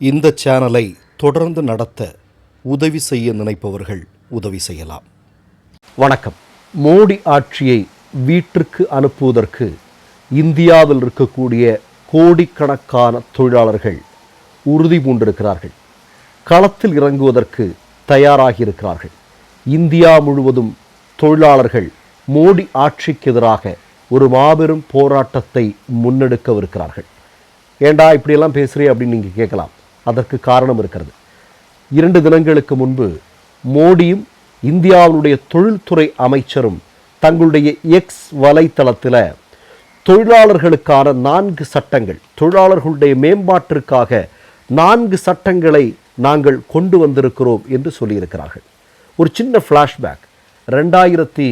இந்த சேனலை தொடர்ந்து நடத்த உதவி செய்ய நினைப்பவர்கள் உதவி செய்யலாம். வணக்கம். மோடி ஆட்சியை வீட்டிற்கு அனுப்புவதற்கு இந்தியாவில் இருக்கக்கூடிய கோடிக்கணக்கான தொழிலாளர்கள் உறுதி பூண்டிருக்கிறார்கள். களத்தில் இறங்குவதற்கு தயாராகி இருக்கிறார்கள் இந்தியா முழுவதும் தொழிலாளர்கள் மோடி ஆட்சிக்கு எதிராக ஒரு மாபெரும் போராட்டத்தை முன்னெடுக்கவிருக்கிறார்கள். ஏண்டா இப்படியெல்லாம் பேசுகிறே அப்படின்னு நீங்கள் கேட்கலாம். அதற்கு காரணம் இருக்கிறது. இரண்டு தினங்களுக்கு முன்பு மோடியும் இந்தியாவினுடைய தொழில்துறை அமைச்சரும் தங்களுடைய எக்ஸ் வலைத்தளத்தில் தொழிலாளர்களுக்கான நான்கு சட்டங்கள் தொழிலாளர்களுடைய மேம்பாட்டிற்காக நான்கு சட்டங்களை நாங்கள் கொண்டு வந்திருக்கிறோம் என்று சொல்லியிருக்கிறார்கள். ஒரு சின்ன ஃப்ளாஷ்பேக் ரெண்டாயிரத்தி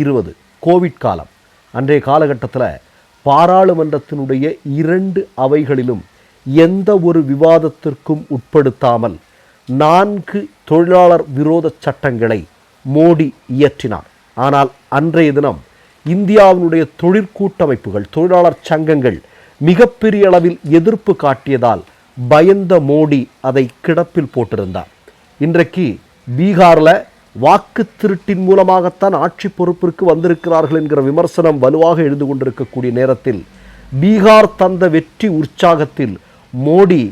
இருபது கோவிட் காலம். அன்றைய காலகட்டத்தில் பாராளுமன்றத்தினுடைய இரண்டு அவைகளிலும் எந்த ஒரு விவாதத்திற்கும் உட்படுத்தாமல் நான்கு தொழிலாளர் விரோத சட்டங்களை மோடி இயற்றினார். ஆனால் அன்றைய தினம் இந்தியாவினுடைய தொழிற்கூட்டமைப்புகள் தொழிலாளர் சங்கங்கள் மிகப்பெரிய அளவில் எதிர்ப்பு காட்டியதால் பயந்த மோடி அதை கிடப்பில் போட்டிருந்தார். இன்றைக்கு பீகாரில் வாக்கு திருட்டின் மூலமாகத்தான் ஆட்சி பொறுப்பிற்கு வந்திருக்கிறார்கள் என்கிற விமர்சனம் வலுவாக எழுந்து கொண்டிருக்கக்கூடிய நேரத்தில் பீகார் தந்த வெற்றி உற்சாகத்தில் மோடி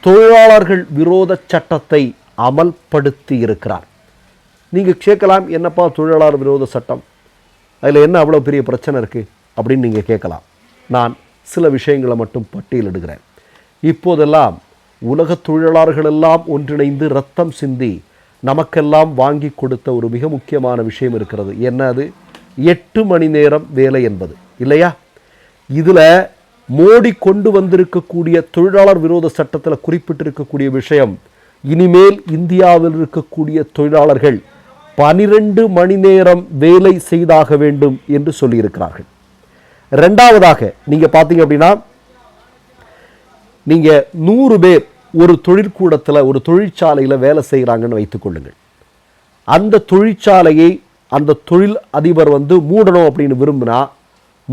தொழிலாளர்கள் விரோத சட்டத்தை அமல்படுத்தி இருக்கிறார். நீங்கள் கேட்கலாம் என்னப்பா தொழிலாளர் விரோத சட்டம்? அதில் என்ன அவ்வளோ பெரிய பிரச்சனை இருக்குது அப்படின்னு நீங்கள் கேட்கலாம். நான் சில விஷயங்களை மட்டும் பட்டியலிடுகிறேன். இப்போதெல்லாம் உலக தொழிலாளர்கள் எல்லாம் ஒன்றிணைந்து ரத்தம் சிந்தி நமக்கெல்லாம் வாங்கி கொடுத்த ஒரு மிக முக்கியமான விஷயம் இருக்கிறது. என்ன அது எட்டு மணி நேரம் வேலை என்பது. இல்லையா? இதில் மோடி கொண்டு வந்திருக்கக்கூடிய தொழிலாளர் விரோத சட்டத்தில் குறிப்பிட்டிருக்கக்கூடிய விஷயம் இனிமேல் இந்தியாவில் இருக்கக்கூடிய தொழிலாளர்கள் பனிரெண்டு மணி நேரம் வேலை செய்தாக வேண்டும் என்று சொல்லியிருக்கிறார்கள். ரெண்டாவதாக நீங்கள் பார்த்தீங்க அப்படின்னா நீங்கள் நூறு பேர் ஒரு தொழிற்கூடத்தில் ஒரு தொழிற்சாலையில் வேலை செய்கிறாங்கன்னு வைத்துக்கொள்ளுங்கள் அந்த தொழிற்சாலையை அந்த தொழில் அதிபர் வந்து மூடணும் அப்படின்னு விரும்பினா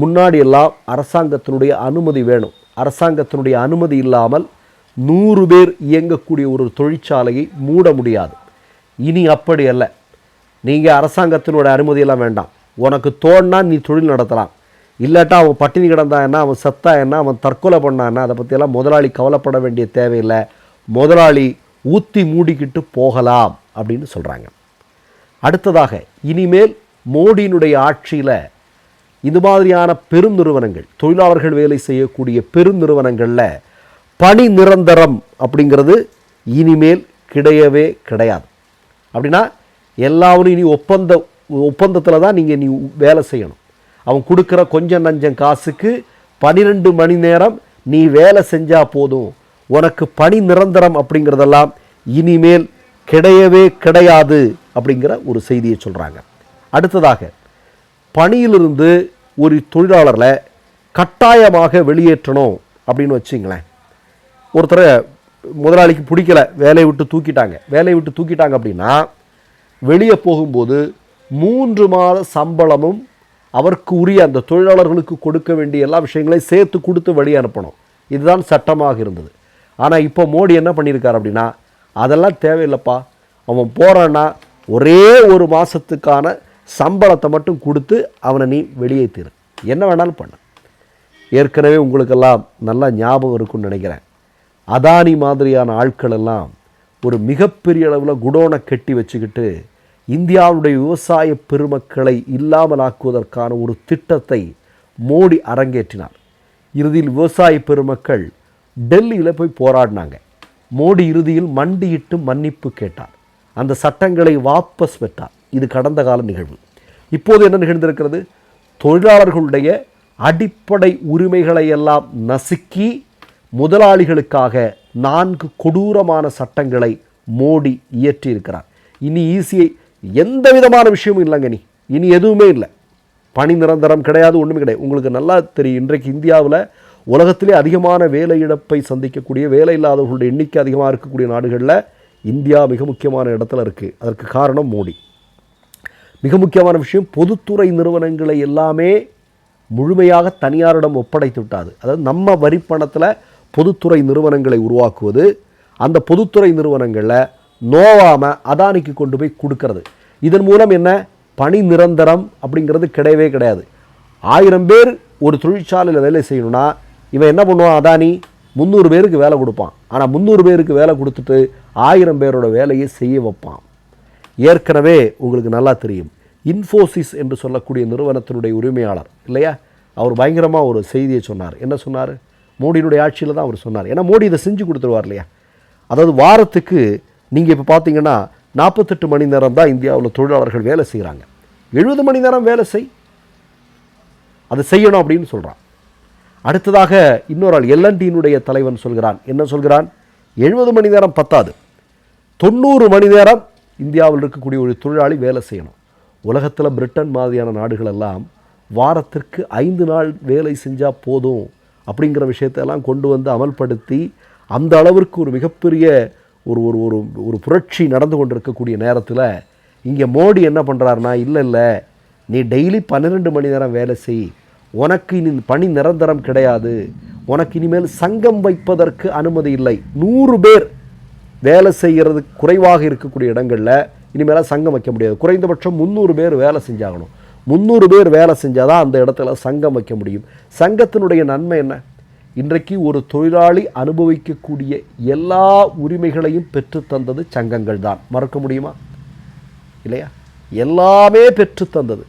முன்னாடி எல்லாம் அரசாங்கத்தினுடைய அனுமதி வேணும். அரசாங்கத்தினுடைய அனுமதி இல்லாமல் நூறு பேர் இயங்கக்கூடிய ஒரு தொழிற்சாலையை மூட முடியாது. இனி அப்படி அல்ல. நீங்கள் அரசாங்கத்தினுடைய அனுமதியெல்லாம் வேண்டாம். உனக்கு தோணுனா நீ தொழில் நடத்தலாம். இல்லாட்டா அவன் பட்டினி கிடந்தா என்ன அவன் செத்தா என்ன அவன் தற்கொலை பண்ணான்னா அதை பற்றியெல்லாம் முதலாளி கவலைப்பட வேண்டிய தேவையில்லை. முதலாளி ஊற்றி மூடிக்கிட்டு போகலாம் அப்படின்னு சொல்கிறாங்க அடுத்ததாக இனிமேல் மோடியினுடைய ஆட்சியில் இது மாதிரியான பெருநிறுவனங்கள் தொழிலாளர்கள் வேலை செய்யக்கூடிய பெருநிறுவனங்களில் பணி நிரந்தரம் அப்படிங்கிறது இனிமேல் கிடையவே கிடையாது. அப்படின்னா எல்லாரும் இனி ஒப்பந்த ஒப்பந்தத்தில் தான் நீங்கள் நீ வேலை செய்யணும். அவன் கொடுக்குற கொஞ்சம் நஞ்சம் காசுக்கு பன்னிரெண்டு மணி நேரம் நீ வேலை செஞ்சால் போதும். உனக்கு பணி நிரந்தரம் அப்படிங்கிறதெல்லாம் இனிமேல் கிடையவே கிடையாது அப்படிங்கிற ஒரு செய்தியை சொல்கிறாங்க அடுத்ததாக பணியிலிருந்து ஒரு தொழிலாளரை கட்டாயமாக வெளியேற்றணும் அப்படின்னு வச்சுங்களேன். ஒருத்தரை முதலாளிக்கு பிடிக்கல வேலையை விட்டு தூக்கிட்டாங்க. வேலையை விட்டு தூக்கிட்டாங்க அப்படின்னா வெளியே போகும்போது மூன்று மாத சம்பளமும் அவருக்கு உரிய அந்த தொழிலாளர்களுக்கு கொடுக்க வேண்டிய எல்லா விஷயங்களையும் சேர்த்து கொடுத்து வழி அனுப்பணும். இதுதான் சட்டமாக இருந்தது. ஆனால் இப்போ மோடி என்ன பண்ணியிருக்கார் அப்படின்னா அதெல்லாம் தேவையில்லைப்பா. அவன் போகிறான்னா ஒரே ஒரு மாதத்துக்கான சம்பளத்தை மட்டும் கொடுத்து அவனை நீ வெளியேற்றிரு என்ன வேணாலும் பண்ண. ஏற்கனவே உங்களுக்கெல்லாம் நல்லா ஞாபகம் இருக்கும்னு நினைக்கிறேன். அதானி மாதிரியான ஆட்கள் எல்லாம் ஒரு மிகப்பெரிய அளவில் குடோனை கட்டி வச்சுக்கிட்டு இந்தியாவுடைய விவசாய பெருமக்களை இல்லாமலாக்குவதற்கான ஒரு திட்டத்தை மோடி அரங்கேற்றினார். இறுதியில் விவசாய பெருமக்கள் டெல்லியில் போய் போராடினாங்க. மோடி இறுதியில் மண்டியிட்டு மன்னிப்பு கேட்டார். அந்த சட்டங்களை வாபஸ் பெற்றார். இது கடந்த கால நிகழ்வு. இப்போது என்ன நிகழ்ந்திருக்கிறது? தொழிலாளர்களுடைய அடிப்படை உரிமைகளை எல்லாம் நசுக்கி முதலாளிகளுக்காக நான்கு கொடூரமான சட்டங்களை மோடி இயற்றியிருக்கிறார். இனி ஈஸியை எந்த விதமான விஷயமும் இல்லைங்க நீ இனி எதுவுமே இல்லை. பணி நிரந்தரம் கிடையாது ஒன்றுமே கிடையாது. உங்களுக்கு நல்லா தெரியும் இன்றைக்கு இந்தியாவில் உலகத்திலே அதிகமான வேலை இழப்பை சந்திக்கக்கூடிய வேலை இல்லாதவர்களுடைய எண்ணிக்கை அதிகமாக இருக்கக்கூடிய நாடுகளில் இந்தியா மிக முக்கியமான இடத்துல இருக்குது அதற்கு காரணம் மோடி. மிக முக்கியமான விஷயம் பொதுத்துறை நிறுவனங்களை எல்லாமே முழுமையாக தனியாரிடம் ஒப்படைத்து விட்டாது. அதாவது நம்ம வரிப்பணத்தில் பொதுத்துறை நிறுவனங்களை உருவாக்குவது அந்த பொதுத்துறை நிறுவனங்களில் நோவாமல் அதானிக்கு கொண்டு போய் கொடுக்கறது. இதன் மூலம் என்ன? பணி நிரந்தரம் அப்படிங்கிறது கிடையவே கிடையாது. ஆயிரம் பேர் ஒரு தொழிற்சாலையில் வேலை செய்யணும்னா இவன் என்ன பண்ணுவான் அதானி? முந்நூறு பேருக்கு வேலை கொடுப்பான். ஆனால் முந்நூறு பேருக்கு வேலை கொடுத்துட்டு ஆயிரம் பேரோட வேலையை செய்ய வைப்பான். ஏற்கனவே உங்களுக்கு நல்லா தெரியும். இன்ஃபோசிஸ் என்று சொல்லக்கூடிய நிறுவனத்தினுடைய உரிமையாளர் இல்லையா? அவர் பயங்கரமாக ஒரு செய்தியை சொன்னார். என்ன சொன்னார்? மோடியினுடைய ஆட்சியில் தான் அவர் சொன்னார். ஏன்னா மோடி இதை செஞ்சு கொடுத்துருவார் இல்லையா? அதாவது வாரத்துக்கு நீங்கள் இப்போ பார்த்தீங்கன்னா நாற்பத்தெட்டு மணி நேரம் தான் இந்தியாவில் தொழிலாளர்கள் வேலை செய்கிறாங்க எழுபது மணி நேரம் வேலை செய். அதை செய்யணும் அப்படின்னு சொல்கிறான் அடுத்ததாக இன்னொரு ஆள் எல்என்டியினுடைய தலைவன் சொல்கிறான். என்ன சொல்கிறான்? எழுபது மணி நேரம் பத்தாது. தொண்ணூறு மணி நேரம் இந்தியாவில் இருக்கக்கூடிய ஒரு தொழிலாளி வேலை செய்யணும். உலகத்தில் பிரிட்டன் மாதிரியான நாடுகள் எல்லாம் வாரத்திற்கு ஐந்து நாள் வேலை செஞ்சால் போதும் அப்படிங்கிற விஷயத்தையெல்லாம் கொண்டு வந்து அமல்படுத்தி அந்த அளவிற்கு ஒரு மிகப்பெரிய ஒரு ஒரு ஒரு ஒரு புரட்சி நடந்து கொண்டிருக்கக்கூடிய நேரத்தில் இங்கே மோடி என்ன பண்ணுறாருனா இல்லை இல்லை நீ டெய்லி பன்னிரெண்டு மணி நேரம் வேலை செய். உனக்கு இனி பணி நிரந்தரம் கிடையாது. உனக்கு இனிமேல் சங்கம் வைப்பதற்கு அனுமதி இல்லை. நூறு பேர் வேலை செய்கிறது குறைவாக இருக்கக்கூடிய இடங்களில் இனிமேல் சங்கம் வைக்க முடியாது. குறைந்தபட்சம் முந்நூறு பேர் வேலை செஞ்சாகணும். முந்நூறு பேர் வேலை செஞ்சால் தான் அந்த இடத்துல சங்கம் வைக்க முடியும். சங்கத்தினுடைய நன்மை என்ன? இன்றைக்கு ஒரு தொழிலாளி அனுபவிக்கக்கூடிய எல்லா உரிமைகளையும் பெற்று தந்தது சங்கங்கள் தான். மறக்க முடியுமா? இல்லையா? எல்லாமே பெற்று தந்தது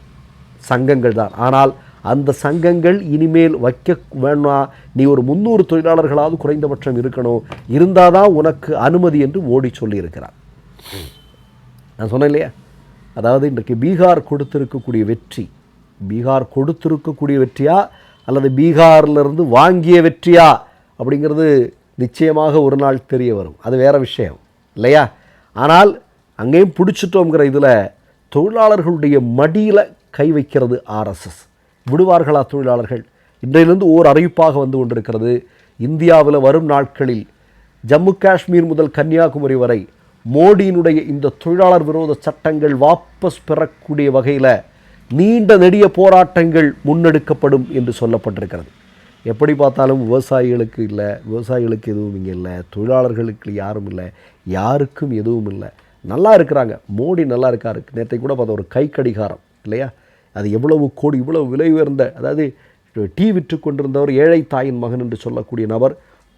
சங்கங்கள் தான். ஆனால் அந்த சங்கங்கள் இனிமேல் வைக்க வேணாம் நீ ஒரு முந்நூறு தொழிலாளர்களாவது குறைந்தபட்சம் இருக்கணும். இருந்தால் தான் உனக்கு அனுமதி என்று ஓடி சொல்லியிருக்கிறார். நான் சொன்னேன் இல்லையா? அதாவது இன்றைக்கு பீகார் கொடுத்துருக்கக்கூடிய வெற்றி பீகார் கொடுத்துருக்கக்கூடிய வெற்றியா? அல்லது பீகார்லேருந்து வாங்கிய வெற்றியா? அப்படிங்கிறது நிச்சயமாக ஒரு நாள் தெரிய வரும். அது வேறு விஷயம் இல்லையா? ஆனால் அங்கேயும் பிடிச்சிட்டோங்கிற இதில் தொழிலாளர்களுடைய மடியில் கை வைக்கிறது ஆர்எஸ்எஸ் விடுவார்களா தொழிலாளர்கள்? இன்றையிலிருந்து ஓர் அறிவிப்பாக வந்து கொண்டிருக்கிறது இந்தியாவில் வரும் நாட்களில் ஜம்மு காஷ்மீர் முதல் கன்னியாகுமரி வரை மோடியினுடைய இந்த தொழிலாளர் விரோத சட்டங்கள் வாபஸ் பெறக்கூடிய வகையில் நீண்ட நெடிய போராட்டங்கள் முன்னெடுக்கப்படும் என்று சொல்லப்பட்டிருக்கிறது. எப்படி பார்த்தாலும் விவசாயிகளுக்கு இல்லை விவசாயிகளுக்கு எதுவும் இங்கே இல்லை தொழிலாளர்களுக்கு யாரும் இல்லை யாருக்கும் எதுவும் இல்லை. நல்லா இருக்கிறாங்க. மோடி நல்லா இருக்காரு. நேற்றை கூட பார்த்தா ஒரு கை கடிகாரம் இல்லையா? அது எவ்வளவு கோடி இவ்வளவு விலை உயர்ந்த அதாவது டீ விற்று கொண்டிருந்தவர் ஏழை தாயின் மகன் என்று சொல்லக்கூடிய நபர்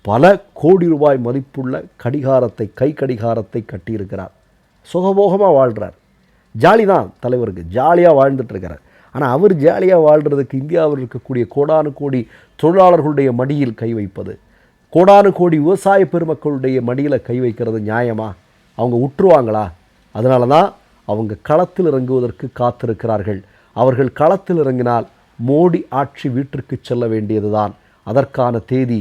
பல கோடி ரூபாய் மதிப்புள்ள கடிகாரத்தை கை கடிகாரத்தை கட்டியிருக்கிறார். சுகபோகமாக வாழ்கிறார் ஜாலி தான் தலைவருக்கு ஜாலியாக வாழ்ந்துட்டுருக்கிறார். ஆனால் அவர் ஜாலியாக வாழ்கிறதுக்கு இந்தியாவில் இருக்கக்கூடிய கோடானு கோடி தொழிலாளர்களுடைய மடியில் கை வைப்பது கோடானு கோடி விவசாய பெருமக்களுடைய மடியில் கை வைக்கிறது நியாயமா? அவங்க உற்றுவாங்களா? அதனால தான் அவங்க களத்தில் இறங்குவதற்கு காத்திருக்கிறார்கள். அவர்கள் களத்தில் இறங்கினால் மோடி ஆட்சி வீட்டிற்கு செல்ல வேண்டியதுதான். அதற்கான தேதி